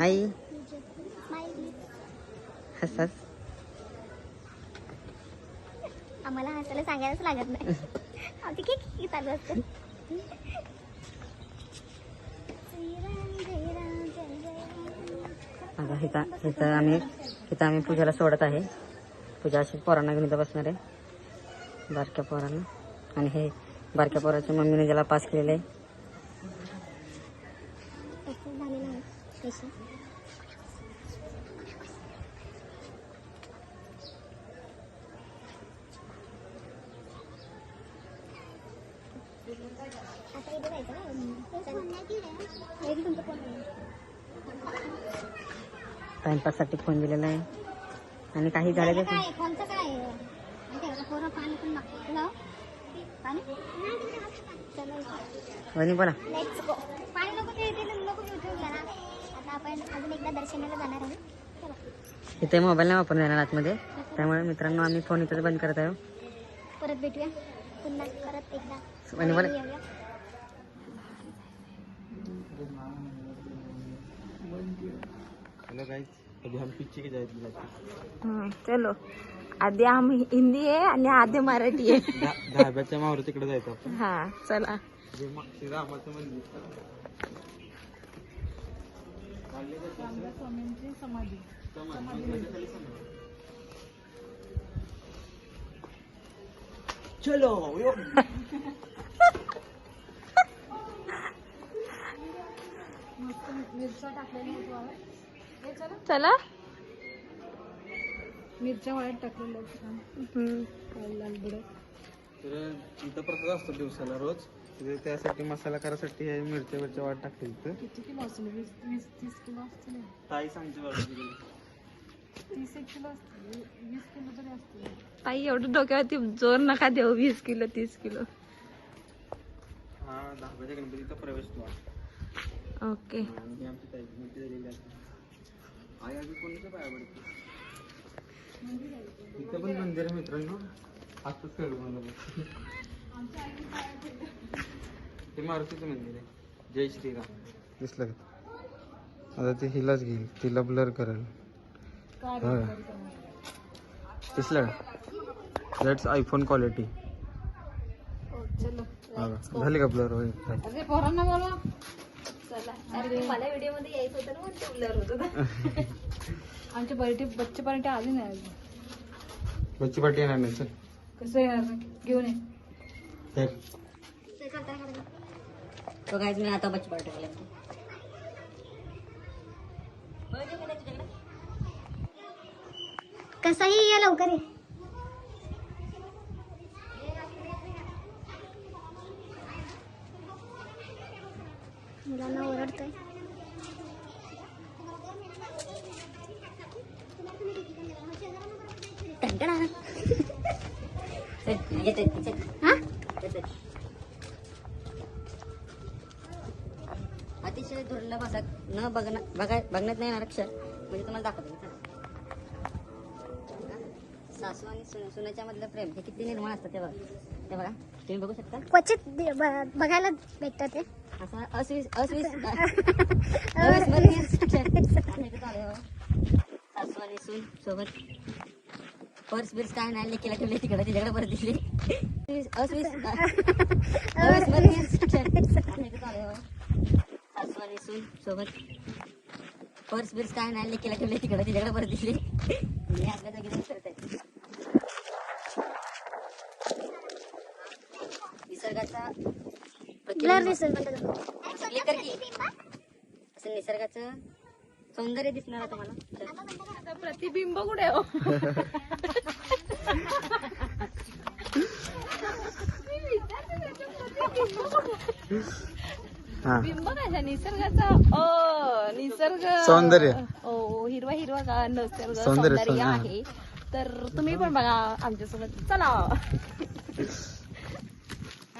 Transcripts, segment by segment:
आई? हसास. आम्हाला हसायला सांगायलाच लागत नाही. आमची की की चालू असतं. आता इथं इथं आम्ही इथं आम्ही पूजाला सोडत आहे. पूजा अशीच पोरांना घेऊन बसणार आहे. बारक्या पोरांना. आणि हे बारक्या पोराच्या मम्मीने ज्याला पास केलेलं आहे असं झालेलं आहे कशी आता इथे जायचं ना हे की तुमचं फोन टाइमपाससाठी फोन दिलेला आहे आणि काही झालं काय आहे? फोनचं काय आहे? माहिती आहे का? पोरं पाणी पण मागतात. लाव. पाणी? चला वहिनी बोला लेट्स गो पाणी नको ते इथे नको घेऊ ठेवलं ना आता आपण अजून एकदा दर्शनाला जाणार आहे चला इथे मोबाईल नाही वापरून देणार आतमध्ये त्यामुळे मित्रांनो आम्ही फोन इथंच बंद करत आहे परत भेटूया पुन्हा परत एकदा बोला. हेलो गाइस अभी हम पीछे के जायचं चलो. आधी आम्ही हिंदी आहे आणि आधी मराठी आहे. धाब्याच्या मावर तिकडे जायचं आपण. हा चला. श्रीरामाचं मंदिर. चलो यो. चला. तर इथं प्रसाद असतो दिवसाला रोज. तर त्यासाठी मसाला करायसाठी हे मिरच्या मिरच्या वाट टाकते इथं. किती किलो असेल वीस वीस तीस किलो असतील ताई सांगते बघा. किती. ताई एवढं डोक्यावरती जोर नका देऊ. वीस किलो तीस किलो. हा दहाव्याच्या गणपतीचा प्रवेश द्वार ओके. ही आमची ताई झालेली आई आधी कोणाच्या पाया पडते? इथं पण मंदिर आहे मित्रांनो. आताच कळलं मला बघ. हे मारुतीचं मंदिर आहे. जय श्रीराम. दिसलं का? आता ते हिलाच घेईल. तिला ब्लर करेल. दिसलं का? दॅट्स आयफोन क्वालिटी झाली का ब्लर होईल. मला व्हिडिओमध्ये यायचं होतं ना म्हणून होत आमचे बर्थडे बच्चे पार्टी आली नाही अजून. बच्ची पाटी येणार नाही चल. कसं येणार नाही? घेऊन ये. हे. तो काहीच मी आता बच्ची पार्टी केला. कसाही या लवकर ये. मुलांना ओरडतोय. आहे अतिशय दुर्लभ असा न बघणं बघाय बघण्यात नाही येणार अक्षर. म्हणजे तुम्हाला दाखवतो सासू आणि सुनाच्या मधलं प्रेम हे किती निर्माण असतं ते बघा. ते बघा. तुम्ही बघू शकता? क्वचित बघायला भेटतं ते. असा अस्विस अस्विस अविस्मरणीय. सासू आणि सून सोबत. पर्स बिर्स काय नाही लेकीला ठेवले तिकडे तिच्याकडे परत दिसली. अस्विस अविस्मरणीय क्षण. सून सोबत. पर्स बिर्स काय नाही लेकीला ठेवले तिकडे तिच्याकडे परत दिसली. मी आपल्या जागी करत आहे निसर्गाचा की असं निसर्गाचं सौंदर्य दिसणार आहे तुम्हाला. आता प्रतिबिंब कुठे हो? हा. बिंब कशा निसर्गाचा ओ निसर्ग. सौंदर्य. ओ हिरवा हिरवा का निसर्ग सौंदर्य सौंदर्य. आहे. तर तुम्ही पण बघा आमच्यासोबत. चला.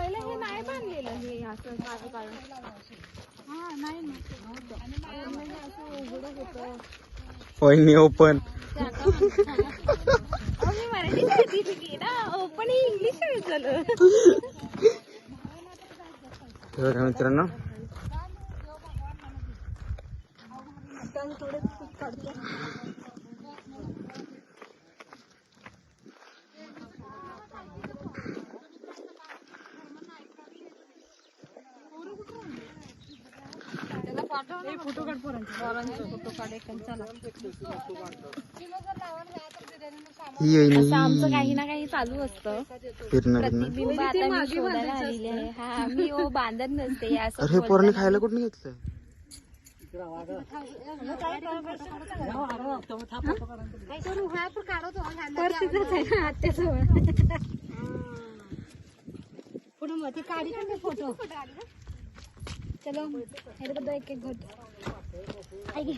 पहिलं हे नाही बांधलेलं हे असं काळं काळं वहिनी ओपन. अहो, मी मराठी शाळेत शिकली ना. ओपन इंग्लिश शाळेत झालं. हे बघा मित्रांनो. फोटो काढ पोरांचे. पोरांचे फोटो काढ एक ही असं आमचं काही ना काही चालू असतं. प्रतिबिंब आता मी शोधायला आलेली आहे. हा मी ओ बांधत नसते असं अरे पोराने खायला कुठं घेतलं पुढे मग ती काढी पण फोटो. चलो एक एक घोट ऐक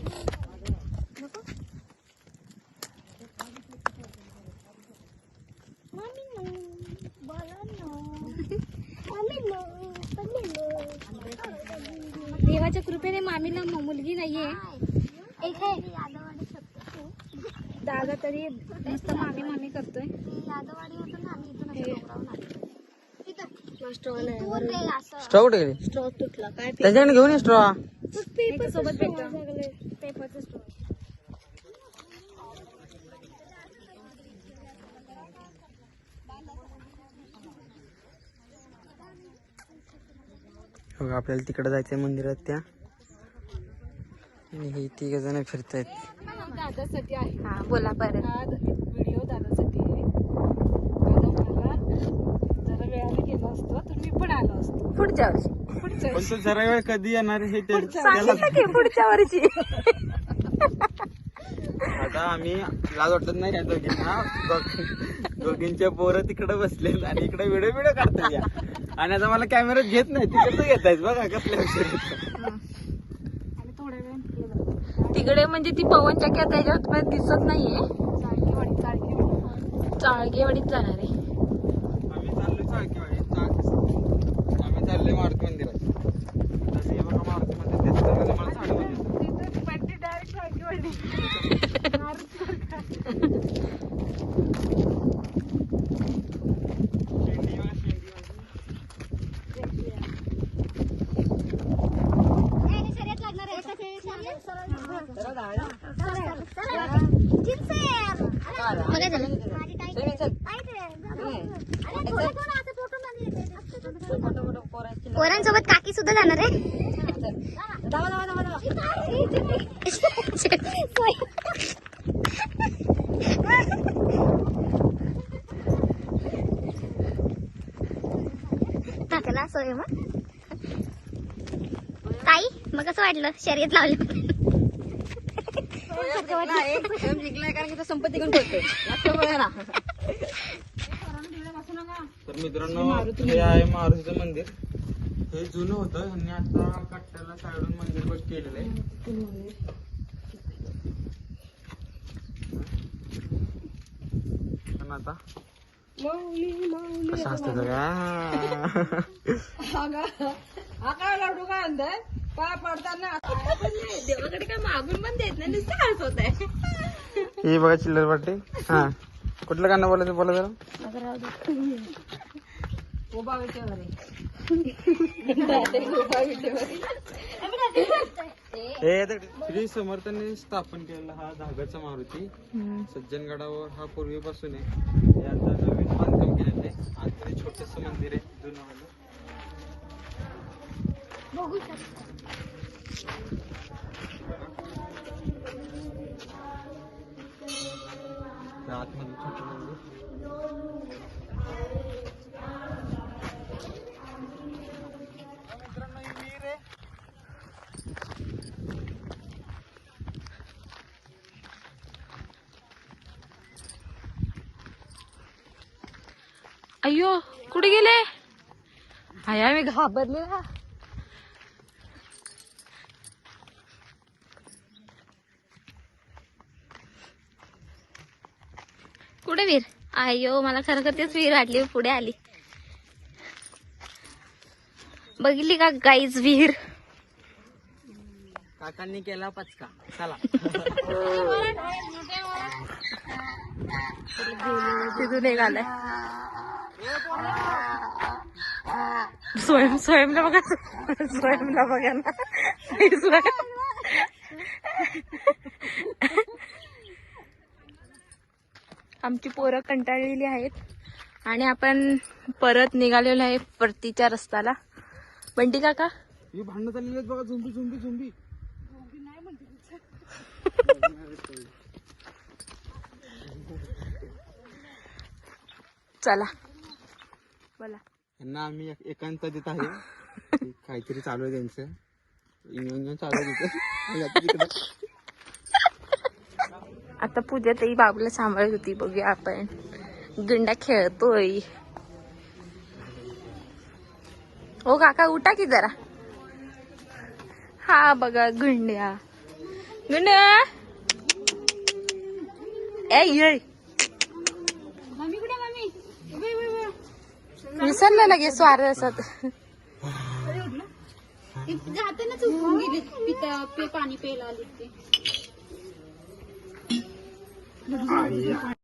देवाच्या कृपेने मामीला मुलगी नाहीये एक आहे दादा तरी मस्त मामी मामी करतोय। यादवाडी होतं ना आम्ही इथून स्ट्रॉ कुठे गेली? स्ट्रॉ तुटला. काय त्यांच्याकडे घेऊन ये स्ट्रॉ. पेपर. सोबत भेटतो पेपरचा स्ट्रॉ. बघा आपल्याला तिकडे जायचंय मंदिरात त्या. आणि हे तिघ जण फिरतायत. दादासाठी आहे. हा बोला परत हा व्हिडिओ दादासाठी आहे दादा मला जरा वेळाने गेलो असतो तर मी पण आलो असतो पुढच्या वर्षी. पुढच्या पण तो जरा वेळ कधी येणार हे ते सांगितलं की पुढच्या वर्षी. आता आम्ही लाज वाटत नाही या दोघींना. दोघ- दोघींच्या पोरं तिकडे बसलेत आणि इकडे व्हिडिओ व्हिडिओ काढतात या. आणि आता मला कॅमेरा घेत नाही तिकडचं घेत आहेत बघा कसल्या विषय. आणि थोड्या वेळ तिकडे म्हणजे ती पवन चक्क्या त्याच्यात पण दिसत नाहीये. चाळगेवाडीत जाणार आहे आम्ही चाललोय चाळकेवाडी चाळ- आम्ही चाललोय मारुती मंदिरात तर हे बघा मारुती मंदिर दिसतं का तुम्हाला चाळीमध्ये? तिथं पट्टी डायरेक्ट चाळकेवाडी शेंडी बघा, शेंडी बघा. नाही, शर्यत लागणार आहे. एका शर्यत लागणार. चिंचेर. झालं. पोरांसोबत काकी सुद्धा जाणार आहे. टाकला सोय मग. ताई मग कसं वाटलं? शर्यत लावली. जिंकलाय कारण की तो संपत्ती घेऊन ठेवतोय ना तर मित्रांनो हे आहे मारुतीचं मंदिर. हे जुनं होतं ह्यांनी आता कट्ट्याला साईडून मंदिर बघ केलेलं आहे. पण आता असं असतं का? हा काय लाडू काय आणताय? पाय पडताना आता पण नाही. देवाकडे काय मागून पण देत नाही नुसतं हसवत आहे. हे बघा चिल्लर वाटते हा. कुठलं गाणं बोलायचं बोला जरा. उभा विटेवर. हे तर श्री समर्थांनी स्थापन केलेला हा धागाचा मारुती. सज्जनगडावर हा पूर्वीपासून आहे. हे आता नवीन बांधकाम केलेलं आहे. आणि छोटस मंदिर आहे. जुनं वालं. बघू शकता. आतमध्ये छोटं अय्यो कुठे गेले? आया मी घाबरले ना. अय्यो मला खरं खर तेच विहीर वाटली पुढे आली. बघितली का गाईज विहीर? काकांनी केला पचका. चला. तिथून एक आलाय. स्वयं स्वयंला बघा. स्वयंला बघा ना. स्वयं आमची पोरं कंटाळलेली आहेत. आणि आपण परत निघालेलो आहे परतीच्या रस्त्याला. बंटी काका? ही भांडणं चाललेली आहेत बघा झुंबी झुंबी झुंबी. चला. बोला. यांना आम्ही एक- एकांत देत आहे. काहीतरी चालू आहे त्यांचं. इंग्रज चालू आहे तिथं. आता पूजा ताई बाबूला सांभाळत होती बघूया आपण. गुंडा खेळतोय. हो काका उठा की जरा. हा बघा गुंड्या. गुंड्या. ए विसरलं लगेच स्वार असत जाताना चुकून गेली पिता पे पाणी प्यायला आली ते 哎呀。